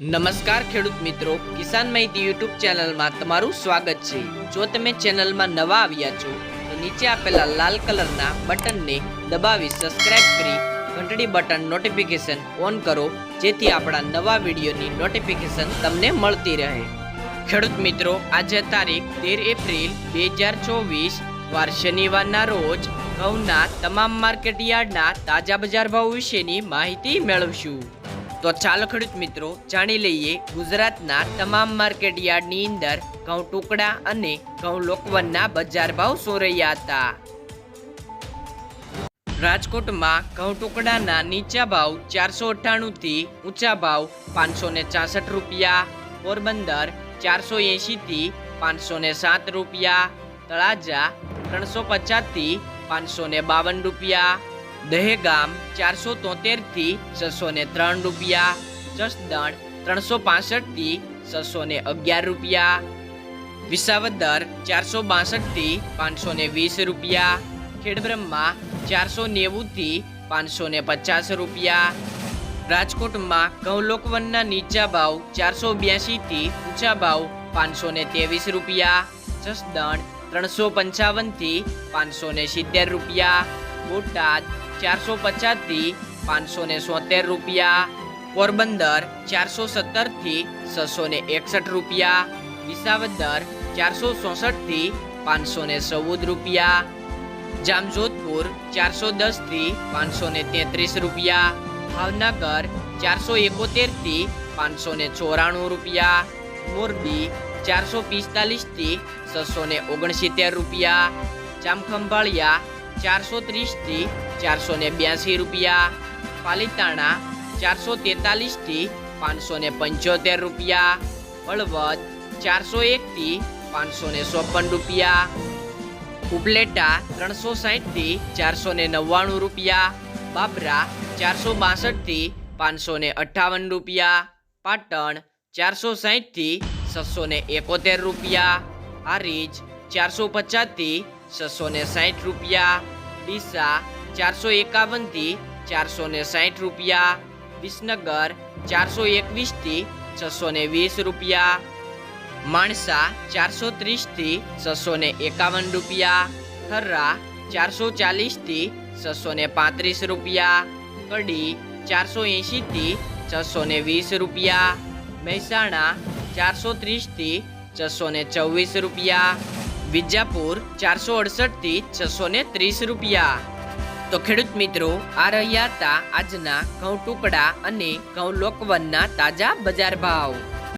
નમસ્કાર ખેડૂત મિત્રો, કિસાન માહિતી યુટ્યુબ ચેનલમાં તમારું સ્વાગત છે. જો તમે ચેનલમાં નવા આવ્યા છો, તો નીચે આપેલા લાલ કલરના બટનને દબાવી સબસ્ક્રાઇબ કરી ઘંટડી બટન નોટિફિકેશન ઓન કરો, જેથી આપણા નવા વિડીયોની નોટિફિકેશન તમને મળતી રહે. ખેડૂત મિત્રો, આજે તારીખ તેર એપ્રિલ બે હજાર ચોવીસ, વાર શનિવારના રોજ ઘઉંના તમામ માર્કેટ યાર્ડના તાજા બજાર ભાવ વિશેની માહિતી મેળવશું. તો ચાલો ખેડૂત મિત્રો જાણી લઈએ ગુજરાતના તમામ માર્કેટ યાર્ડની અંદર ઘઉં ટુકડા અને ઘઉં લોકવનના બજાર ભાવ શું રહ્યા હતા? રાજકોટમાં ઘઉં ટુકડાના નીચા ભાવ ચારસો અઠ્ઠાણું થી ઊંચા ભાવ પાંચસો ને ચાસઠ રૂપિયા, પોરબંદર ચારસો એંશી થી પાંચસો ને સાત રૂપિયા, તળાજા ત્રણસો પચાસથી પાંચસો ને બાવન રૂપિયા દહેગામ ચારસો તોતેરથી છસો ને ત્રણ રૂપિયા, જસદણ ત્રણસો પાસઠથી છસો ને અગિયાર રૂપિયા, વિસાવદર ચારસો બાસઠથી પાંચસો ને વીસ રૂપિયા, ખેડબ્રહ્મા ચારસો નેવું થી પાંચસો ને પચાસ રૂપિયા, રાજકોટમાં કૌલોકવનના નીચા ભાવ ચારસો બ્યાસી થી ઊંચા ભાવ પાંચસો ને ત્રેવીસ રૂપિયા, જસદણ ત્રણસો પંચાવનથી પાંચસો ને સિત્તેર રૂપિયા બોટાદ ચારસો પચાસથી પાંચસો ને સોતેર રૂપિયા, પોરબંદર ચારસો સત્તરથી છસો ને એકસઠ રૂપિયા, વિસાવદર ચારસો ચોસઠથી પાંચસો ને ચૌદ રૂપિયા, જામજોધપુર ચારસો દસથી પાંચસો ને તેત્રીસ રૂપિયા, ભાવનગર ચારસો એકોતેરથી પાંચસો ને ચોરાણું રૂપિયા, મોરબી ચારસો પિસ્તાલીસથી છસો ને ઓગણસિત્તેર રૂપિયા, જામખંભાળિયા ચારસો ત્રીસથી ચારસો ને બ્યાસી રૂપિયા. પાલીતાણા ચારસો તેતાલીસથી પાંચસો ને પંચોતેર રૂપિયા. હળવદ ચારસો એકથી પાંચસો ને ચોપન રૂપિયા. ઉપલેટા ત્રણસો સાહીઠથી ચારસો ને નવ્વાણું રૂપિયા. બાબરા ચારસો બાસઠથી પાંચસો ને અઠ્ઠાવન રૂપિયા. પાટણ ચારસો સાહીઠથી છસો ને એકોતેર રૂપિયા. હારીજ ચારસો પચાસથી છસો ને સાઠ રૂપિયા, ડીસા ચારસો એકાવનથી ચારસો ને સાઠ રૂપિયા, વિસનગર ચારસો એકવીસથી છસો ને વીસ રૂપિયા, માણસા ચારસો ત્રીસથી છસો ને એકાવન રૂપિયા થર્રા ચારસો ચાલીસથી છસો ને પાંત્રીસ રૂપિયા, કડી ચારસો એંશી થી છસો ને વીસ રૂપિયા, મહેસાણા ચારસો ત્રીસથી છસો ને ચોવીસ રૂપિયા વિજાપુર ચારસો અડસઠથી છસો ને ત્રીસ રૂપિયા. તો ખેડૂત મિત્રો, આ રહ્યા હતા આજના ઘઉં ટુકડા અને ઘઉં લોકવનના તાજા બજાર ભાવ.